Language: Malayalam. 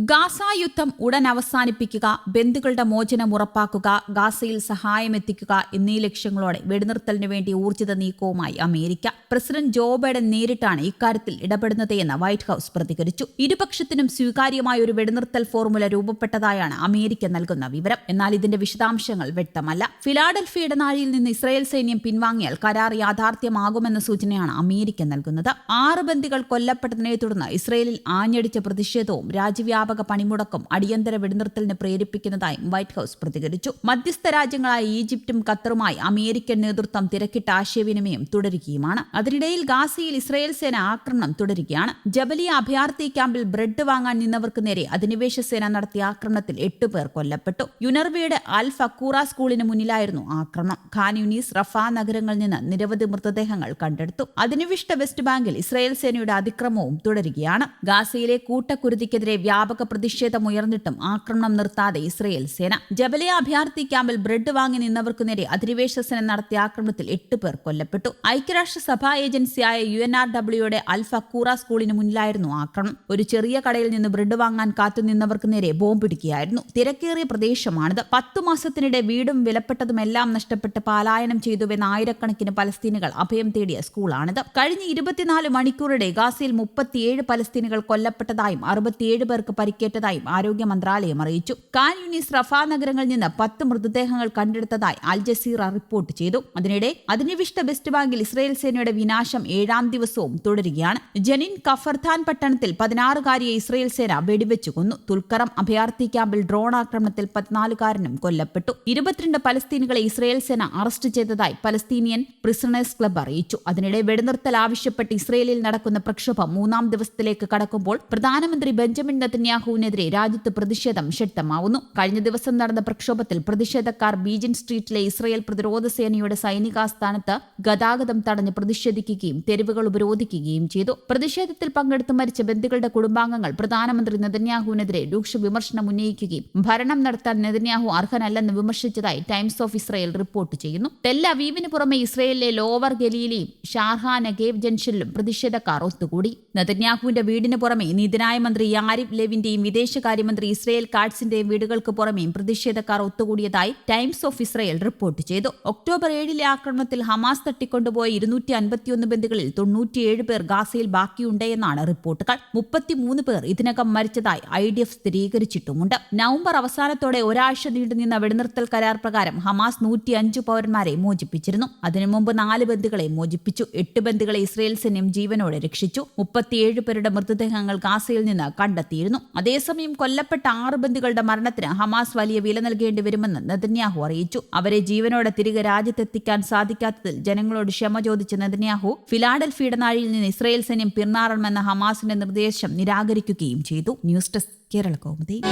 ഗാസ യുദ്ധം ഉടൻ അവസാനിപ്പിക്കുക ബന്ധുക്കളുടെ മോചനം ഉറപ്പാക്കുക ഗാസയിൽ സഹായമെത്തിക്കുക എന്നീ ലക്ഷ്യങ്ങളോടെ വെടിനിർത്തലിനു വേണ്ടി ഊർജിത നീക്കവുമായി അമേരിക്ക. പ്രസിഡന്റ് ജോ ബൈഡൻ നേരിട്ടാണ് ഇക്കാര്യത്തിൽ ഇടപെടുന്നതെന്ന് വൈറ്റ് ഹൌസ് പ്രതികരിച്ചു. ഇരുപക്ഷത്തിനും സ്വീകാര്യമായ ഒരു വെടിനിർത്തൽ ഫോർമുല രൂപപ്പെട്ടതായാണ് അമേരിക്ക നൽകുന്ന വിവരം. എന്നാൽ ഇതിന്റെ വിശദാംശങ്ങൾ വ്യക്തമല്ല. ഫിലാഡൽഫി ഇടനാഴിയിൽ നിന്ന് ഇസ്രായേൽ സൈന്യം പിൻവാങ്ങിയാൽ കരാർ യാഥാർത്ഥ്യമാകുമെന്ന സൂചനയാണ് അമേരിക്ക നൽകുന്നത്. ആറ് ബന്ദികൾ കൊല്ലപ്പെട്ടതിനെ തുടർന്ന് ഇസ്രയേലിൽ ആഞ്ഞടിച്ച പ്രതിഷേധവും രാജ്യവ്യാപക പണിമുടക്കും അടിയന്തര വെടിനിർത്തലിന് പ്രേരിപ്പിക്കുന്നതായും വൈറ്റ് ഹൌസ് പ്രതികരിച്ചു. മധ്യസ്ഥ രാജ്യങ്ങളായ ഈജിപ്തും ഖത്തറുമായി അമേരിക്കൻ നേതൃത്വം തിരക്കിട്ട ആശയവിനിമയം തുടരുകയുമാണ്. അതിനിടയിൽ ഗാസയിൽ ഇസ്രായേൽ സേന ആക്രമണം തുടരുകയാണ്. ജബലിയ അഭയാർത്ഥി ക്യാമ്പിൽ ബ്രെഡ് വാങ്ങാൻ നിന്നവർക്ക് നേരെ അധിനിവേശ സേന നടത്തിയ ആക്രമണത്തിൽ എട്ട് പേർ കൊല്ലപ്പെട്ടു. യുനർവയുടെ അൽ ഫക്കൂറ സ്കൂളിന് മുന്നിലായിരുന്നു ആക്രമണം. ഖാൻ യുനീസ് റഫ നഗരങ്ങളിൽ നിന്ന് നിരവധി മൃതദേഹങ്ങൾ കണ്ടെടുത്തു. അധിനിവിഷ്ട വെസ്റ്റ് ബാങ്കിൽ ഇസ്രായേൽ സേനയുടെ അതിക്രമവും തുടരുകയാണ്. ഗാസയിലെ കൂട്ടക്കുരുതിക്കെതിരെ വ്യാപക പ്രതിഷേധമുയർന്നിട്ടും ആക്രമണം നിർത്താതെ ഇസ്രയേൽ സേന. ജബലിയ അഭയാർത്ഥി ക്യാമ്പിൽ ബ്രെഡ് വാങ്ങി നിന്നവർക്കു നേരെ അധിനിവേശ സേന നടത്തിയ ആക്രമണത്തിൽ എട്ട് പേർ കൊല്ലപ്പെട്ടു. ഐക്യരാഷ്ട്രസഭാ ഏജൻസിയായ യു എൻ ആർ ഡബ്ല്യുയുടെ അൽഫ കൂറ സ്കൂളിന് മുന്നിലായിരുന്നു ആക്രമണം. ഒരു ചെറിയ കടയിൽ നിന്ന് ബ്രെഡ് വാങ്ങാൻ കാത്തുനിന്നവർക്ക് നേരെ ബോംബിടിക്കുകയായിരുന്നു തിരക്കേറിയ പ്രദേശമാണിത്. പത്തു മാസത്തിനിടെ വീടും വിലപ്പെട്ടതുമെല്ലാം നഷ്ടപ്പെട്ട് പലായനം ചെയ്തുവെന്ന ആയിരക്കണക്കിന് പലസ്തീനുകൾ അഭയം തേടിയ സ്കൂളാണിത്. കഴിഞ്ഞ ഇരുപത്തിനാല് മണിക്കൂറിടെ ഗാസയിൽ മുപ്പത്തിയേഴ് പലസ്തീനുകൾ കൊല്ലപ്പെട്ടതായും അറുപത്തിയേഴ് പേർക്ക് പരിക്കേറ്റതായും ആരോഗ്യ മന്ത്രാലയം അറിയിച്ചു. കാൻ യൂണിസ് റഫ നഗരങ്ങളിൽ നിന്ന് പത്ത് മൃതദേഹങ്ങൾ കണ്ടെടുത്തതായി അൽ ജസീറ റിപ്പോർട്ട് ചെയ്തു. അതിനിടെ അധിനിവിഷ്ട വെസ്റ്റ് ബാങ്കിൽ ഇസ്രായേൽ സേനയുടെ വിനാശം ഏഴാം ദിവസവും തുടരുകയാണ്. ജനിൻ കഫർഥാൻ പട്ടണത്തിൽ പതിനാറുകാരിയെ ഇസ്രായേൽ സേന വെടിവെച്ചു കൊന്നു. തുൽക്കറം അഭയാർത്ഥി ക്യാമ്പിൽ ഡ്രോൺ ആക്രമണത്തിൽ പതിനാലുകാരനും കൊല്ലപ്പെട്ടു. ഇരുപത്തിരണ്ട് പലസ്തീനുകളെ ഇസ്രായേൽ സേന അറസ്റ്റ് ചെയ്തതായി പലസ്തീനിയൻ പ്രിസണേഴ്സ് ക്ലബ്ബ് അറിയിച്ചു. അതിനിടെ വെടിനിർത്തൽ ആവശ്യപ്പെട്ട് ഇസ്രയേലിൽ നടക്കുന്ന പ്രക്ഷോഭം മൂന്നാം ദിവസത്തിലേക്ക് കടക്കുമ്പോൾ പ്രധാനമന്ത്രി ബെഞ്ചമിൻ നെതന്യാഹുവിനെതിരെ രാജ്യത്ത് പ്രതിഷേധം ശക്തമാവുന്നു. കഴിഞ്ഞ ദിവസം നടന്ന പ്രക്ഷോഭത്തിൽ പ്രതിഷേധക്കാർ ബീജിൻ സ്ട്രീറ്റിലെ ഇസ്രയേൽ പ്രതിരോധ സേനയുടെ സൈനികാസ്ഥാനത്ത് ഗതാഗതം തടഞ്ഞ് പ്രതിഷേധിക്കുകയും തെരുവുകൾ ഉപരോധിക്കുകയും ചെയ്തു. പ്രതിഷേധത്തിൽ പങ്കെടുത്ത് മരിച്ച ബന്ധുക്കളുടെ കുടുംബാംഗങ്ങൾ പ്രധാനമന്ത്രി നെതന്യാഹുവിനെതിരെ രൂക്ഷ വിമർശനം ഉന്നയിക്കുകയും ഭരണം നടത്താൻ നെതന്യാഹു അർഹനല്ലെന്ന് വിമർശിച്ചതായി ടൈംസ് ഓഫ് ഇസ്രയേൽ റിപ്പോർട്ട് ചെയ്യുന്നു. ടെൽ അവീവിന് പുറമെ ഇസ്രയേലിലെ ലോവർ ഗലിയിലെയും ഷാർഹാ നഗേവ് ജംഗ്ഷനിലും പ്രതിഷേധക്കാർ ഒത്തുകൂടി. നെതന്യാഹുവിന്റെ വീടിന് പുറമെ നീതിന്യായ മന്ത്രി യാരിഫ് ലെവിന്റെയും വിദേശകാര്യമന്ത്രി ഇസ്രയേൽ കാട്സിന്റെയും വീടുകൾക്ക് പുറമേയും പ്രതിഷേധക്കാർ ഒത്തുകൂടിയതായി ടൈംസ് ഓഫ് ഇസ്രയേൽ റിപ്പോർട്ട് ചെയ്തു. ഒക്ടോബർ ഏഴിലെ ആക്രമണത്തിൽ ഹമാസ് തട്ടിക്കൊണ്ടുപോയ ഇരുന്നൂറ്റി അൻപത്തിയൊന്ന് ബന്ധുക്കളിൽ തൊണ്ണൂറ്റിയേഴ് പേർ ഗാസയിൽ ബാക്കിയുണ്ടെന്നാണ് റിപ്പോർട്ടുകൾ. മുപ്പത്തിമൂന്ന് പേർ ഇതിനകം മരിച്ചതായി ഐ ഡി എഫ് സ്ഥിരീകരിച്ചിട്ടുമുണ്ട്. നവംബർ അവസാനത്തോടെ ഒരാഴ്ച നീണ്ടുനിന്ന വെടിനിർത്തൽ കരാർ പ്രകാരം ഹമാസ് നൂറ്റിയഞ്ച് പൌരന്മാരെ മോചിപ്പിച്ചിരുന്നു. അതിനു മുമ്പ് നാല് ബന്ധുക്കളെ മോചിപ്പിച്ചു. എട്ട് ബന്ധുക്കളെ ഇസ്രയേൽ സൈന്യം ജീവനോടെ രക്ഷിച്ചു. മുപ്പത്തിയേഴ് പേരുടെ മൃതദേഹങ്ങൾ ഗാസയിൽ നിന്ന് കണ്ടെത്തിയിരുന്നു. അതേസമയം കൊല്ലപ്പെട്ട ആറ് ബന്ധുക്കളുടെ മരണത്തിന് ഹമാസ് വലിയ വില നൽകേണ്ടി വരുമെന്ന് നെതന്യാഹു അറിയിച്ചു. അവരെ ജീവനോടെ തിരികെ രാജ്യത്തെത്തിക്കാൻ സാധിക്കാത്തതിൽ ജനങ്ങളോട് ക്ഷമ ചോദിച്ച നെതന്യാഹു ഫിലാഡൽഫിയുടെ നാഴിയിൽ നിന്ന് ഇസ്രയേൽ സൈന്യം പിന്മാറണമെന്ന ഹമാസിന്റെ നിർദ്ദേശം നിരാകരിക്കുകയും ചെയ്തു. News desk Kerala Kaumudi.